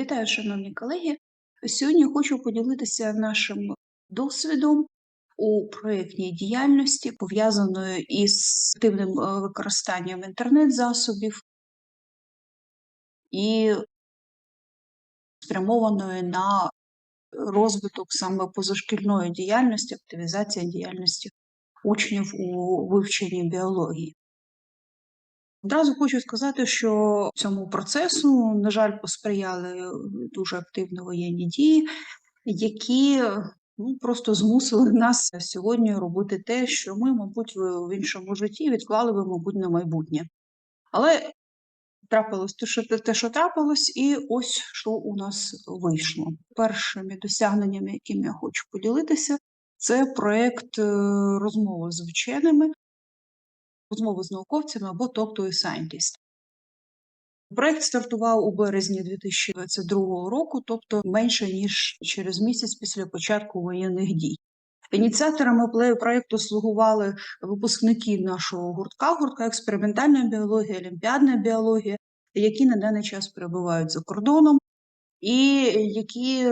Вітаю, шановні колеги. Сьогодні хочу поділитися нашим досвідом у проєктній діяльності, пов'язаною із активним е, використанням інтернет-засобів і спрямованою на розвиток саме позашкільної діяльності, активізація діяльності учнів у вивченні біології. Одразу хочу сказати, що цьому процесу, на жаль, посприяли дуже активно воєнні дії, які ну, просто змусили нас сьогодні робити те, що ми, мабуть, в іншому житті відклали би, мабуть, на майбутнє. Але трапилось те, що те, що трапилось, і ось що у нас вийшло. Першими досягненнями, якими я хочу поділитися, це проєкт е, розмови з вченими розмови з науковцями або Talk to a Scientist. Проект стартував у березні 2022 року, тобто менше ніж через місяць після початку воєнних дій. Ініціаторами проєкту слугували випускники нашого гуртка, гуртка експериментальна біологія, олімпіадна біологія, які на даний час перебувають за кордоном і які е,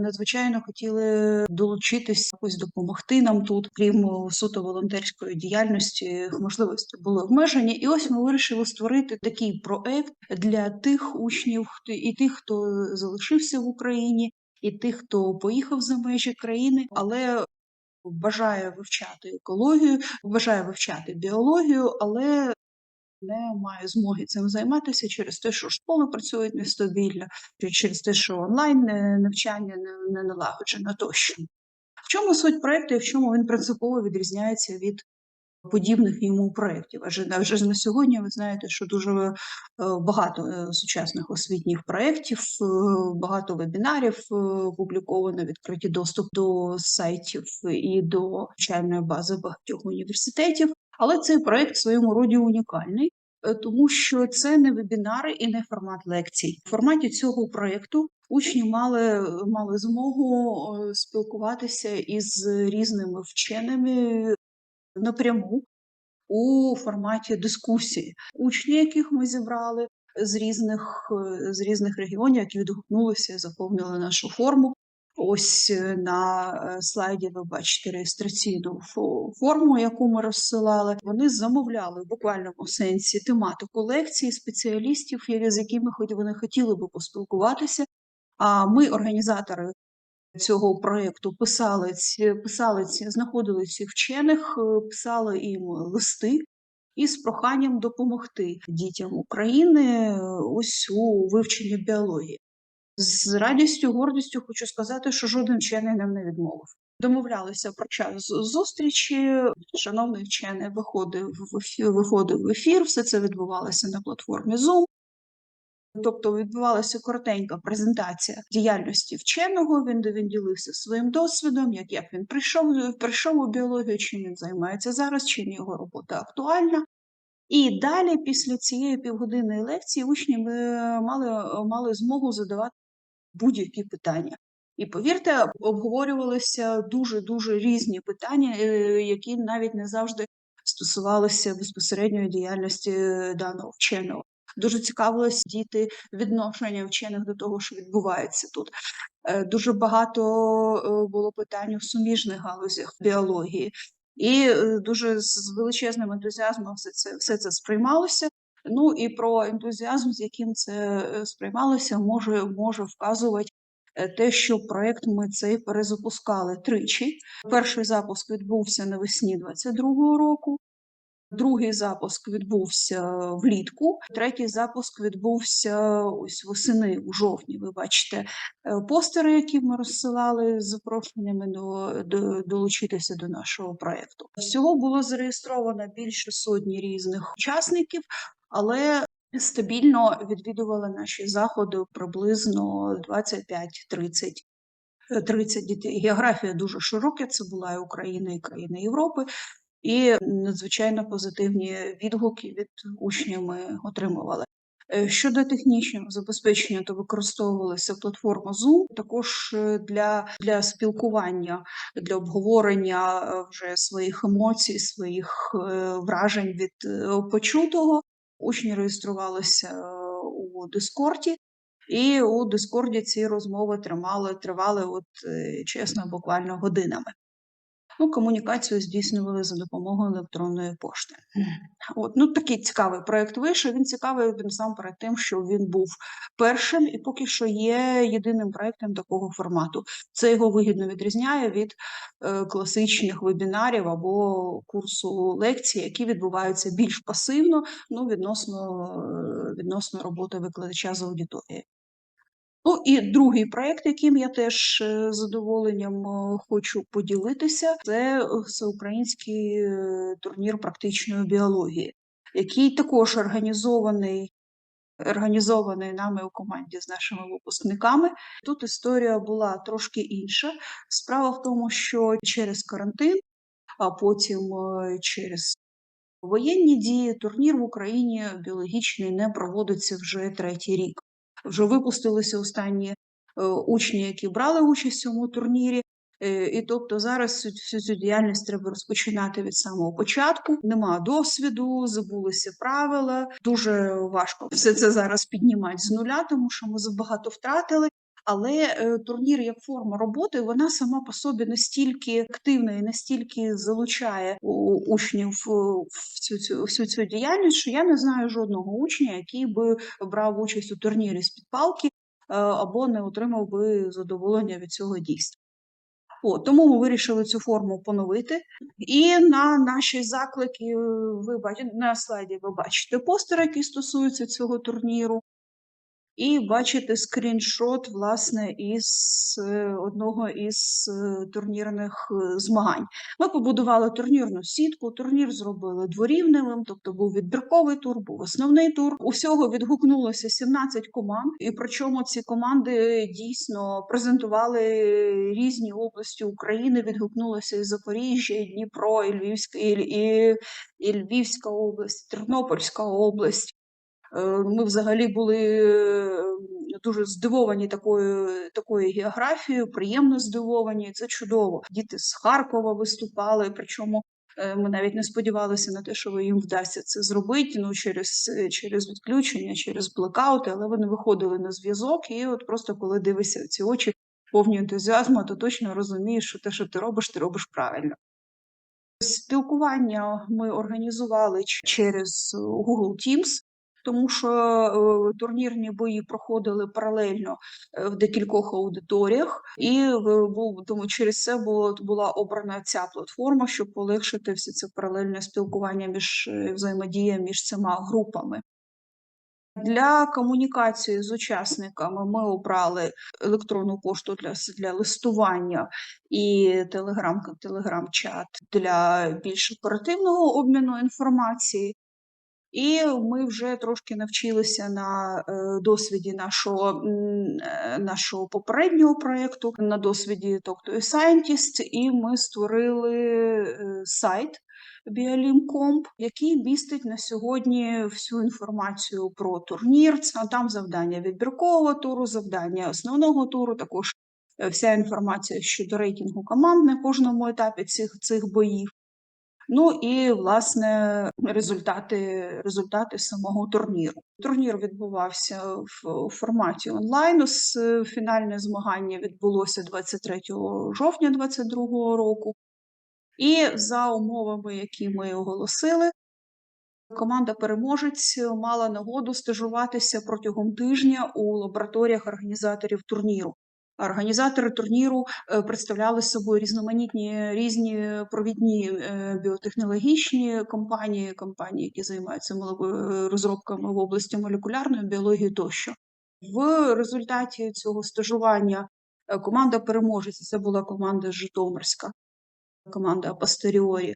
надзвичайно хотіли долучитись, якось допомогти нам тут, крім суто волонтерської діяльності, можливості були обмежені. І ось ми вирішили створити такий проект для тих учнів, і тих, хто залишився в Україні, і тих, хто поїхав за межі країни, але бажає вивчати екологію, бажає вивчати біологію, але не має змоги цим займатися через те, що школи працюють нестабільно, через те, що онлайн е, навчання не налагоджено тощо. В чому суть проєкту і в чому він принципово відрізняється від подібних йому проєктів? Адже вже на сьогодні ви знаєте, що дуже е, багато е, сучасних освітніх проєктів, багато вебінарів опубліковано, відкриті доступ до сайтів і до навчальної бази багатьох університетів. Але цей проект в своєму роді унікальний, е, тому що це не вебінари і не формат лекцій. В форматі цього проєкту учні мали мали змогу е, спілкуватися із різними вченими напряму у форматі дискусії. Учні, яких ми зібрали з різних з різних регіонів, які відгукнулися, заповнили нашу форму. Ось е, на е, слайді ви бачите реєстраційну форму, яку ми розсилали. Вони замовляли в буквальному сенсі тематику лекції спеціалістів, з якими хоч вони хотіли би поспілкуватися. А ми, організатори цього проєкту, писали ці, писали ці, знаходили цих вчених, е, писали їм листи. із проханням допомогти дітям України ось у вивченні біології. З радістю, гордістю хочу сказати, що жоден вчений нам не відмовив. Домовлялися про час зустрічі. Шановний вчений виходив в ефір, виходив в ефір. Все це відбувалося на платформі Zoom. Тобто відбувалася коротенька презентація діяльності вченого. Він він ділився своїм досвідом, як як він прийшов прийшов у біологію, чим він займається зараз, чим його робота актуальна. І далі, після цієї півгодинної лекції, учні мали, мали змогу задавати будь-які питання. І повірте, обговорювалися дуже дуже різні питання, е, які навіть не завжди стосувалися безпосередньої діяльності е, даного вченого. Дуже цікавилися діти відношення вчених до того, що відбувається тут. Е, дуже багато було питань у суміжних галузях біології, і дуже з величезним ентузіазмом все це все це сприймалося. Ну і про ентузіазм, з яким це е, сприймалося, може, може вказувати. Е, те, що проект ми цей перезапускали тричі. Перший запуск відбувся навесні 22-го року, другий запуск відбувся влітку, третій запуск відбувся ось восени у жовтні. Ви бачите е, постери, які ми розсилали з запрошеннями до, до долучитися до нашого проекту. Всього було зареєстровано більше сотні різних учасників але стабільно відвідували наші заходи приблизно 25-30 30 дітей. Географія дуже широка. Це була і Україна, і країни Європи, і надзвичайно позитивні відгуки від учнів ми отримували. Е, щодо технічного забезпечення, то використовувалася платформа Zoom, також е, для для спілкування, для обговорення е, вже своїх емоцій, своїх вражень від почутого. Учні реєструвалися е, у Дискорді, І у Дискорді ці розмови тримали, тривали, от е, чесно, буквально годинами. Ну, комунікацію здійснювали за допомогою електронної пошти. От, ну такий цікавий проект вийшов. Він цікавий він сам перед тим, що він був першим і поки що є єдиним проектом такого формату. Це його вигідно відрізняє від е, класичних вебінарів або курсу лекцій, які відбуваються більш пасивно, ну відносно, е, відносно роботи викладача з аудиторією. Ну і другий проект, яким я теж е, з задоволенням е, хочу поділитися, це е, всеукраїнський турнір практичної біології, який також організований. Організований нами у команді з нашими випускниками. Тут історія була трошки інша. Справа в тому, що через карантин, а потім через воєнні дії, турнір в Україні біологічний не проводиться вже третій рік вже випустилися останні е, учні, які брали участь в цьому турнірі. Е, і тобто зараз всю цю діяльність треба розпочинати від самого початку. Нема досвіду, забулися правила. Дуже важко все це зараз піднімати з нуля, тому що ми забагато втратили. Але е, турнір як форма роботи, вона сама по собі настільки активна і настільки залучає учнів в цю цю всю цю діяльність, що я не знаю жодного учня, який би брав участь у турнірі з під палки е, або не отримав би задоволення від цього дійства. О, тому ми вирішили цю форму поновити. І на наші заклики ви бачите на слайді. Ви бачите постер, який стосується цього турніру. І бачите скріншот, власне, із е, одного із е, турнірних е, змагань. Ми побудували турнірну сітку, турнір зробили дворівневим, тобто був відбірковий тур, був основний тур. Усього відгукнулося 17 команд, і причому ці команди дійсно презентували різні області України. Відгукнулося і Запоріжжя, і Дніпро, і Львівська, і, і, і Львівська область, Тернопільська область. Е, ми взагалі були е, дуже здивовані такою такою географією, приємно здивовані. Це чудово. Діти з Харкова виступали, причому. Е, ми навіть не сподівалися на те, що їм вдасться це зробити ну, через через відключення, через блекаути, але вони виходили на зв'язок, і от просто коли дивишся ці очі повні ентузіазму, то точно розумієш, що те, що ти робиш, ти робиш правильно. Спілкування ми організували через Google Teams тому що е, турнірні бої проходили паралельно е, в декількох аудиторіях, і е, тому через це було була обрана ця платформа, щоб полегшити все це паралельне спілкування між взаємодія між цими групами. Для комунікації з учасниками ми обрали електронну пошту для для листування і телеграм телеграм-чат для більш оперативного обміну інформації. І ми вже трошки навчилися на е, досвіді нашого е, нашого попереднього проєкту, на досвіді Talk Scientist, і ми створили е, сайт Біалімкомп, який містить на сьогодні всю інформацію про турнір. Там завдання відбіркового туру, завдання основного туру, також вся інформація щодо рейтингу команд на кожному етапі цих, цих боїв. Ну і власне результати результати самого турніру. Турнір відбувався в форматі онлайну. Фінальне змагання відбулося 23 жовтня 2022 року. І за умовами, які ми оголосили, команда переможець мала нагоду стажуватися протягом тижня у лабораторіях організаторів турніру. Організатори турніру е, представляли собою різноманітні різні провідні е, біотехнологічні компанії, компанії, які займаються е, розробками в області молекулярної біології тощо. В результаті цього стажування команда переможець, це була команда Житомирська, команда Апастеріорі.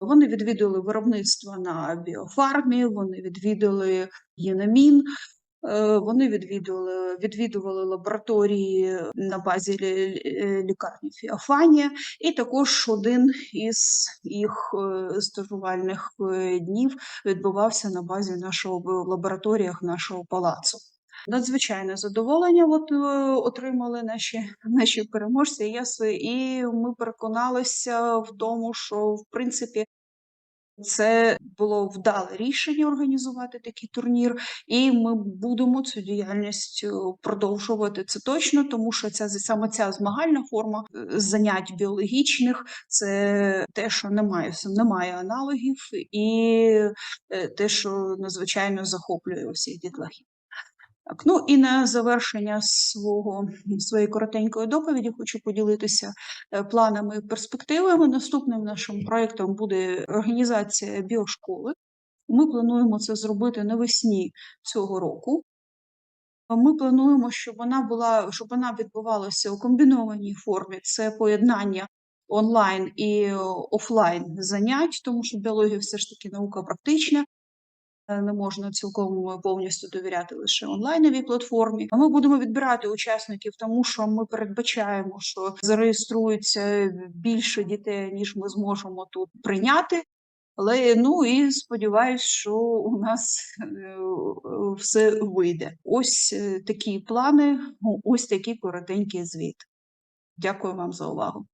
Вони відвідали виробництво на біофармі, вони відвідали єнамін, вони відвідували відвідували лабораторії на базі лікарні Фіофанія, і також один із їх е, стажувальних е, днів відбувався на базі нашого в лабораторіях нашого палацу. Надзвичайне задоволення от, отримали наші наші переможці. І ми переконалися в тому, що в принципі Це було вдале рішення організувати такий турнір, і ми будемо цю діяльність е, продовжувати. Це точно, тому що ця саме ця змагальна форма е, занять біологічних це те, що немає немає аналогів, і е, те, що надзвичайно захоплює усіх дітлахів. Так, ну і на завершення свого своєї коротенької доповіді хочу поділитися е, планами і перспективами. Наступним нашим проєктом буде організація біошколи. Ми плануємо це зробити навесні цього року. Ми плануємо, щоб вона була, щоб вона відбувалася у комбінованій формі. Це поєднання онлайн і офлайн занять, тому що біологія все ж таки наука практична. Е, Не можна цілком повністю довіряти лише онлайновій платформі. Ми будемо відбирати учасників, тому що ми передбачаємо, що зареєструється більше дітей, ніж ми зможемо тут прийняти. Але ну і сподіваюсь, що у нас е, все вийде. Ось е, такі плани, ось такий коротенький звіт. Дякую вам за увагу.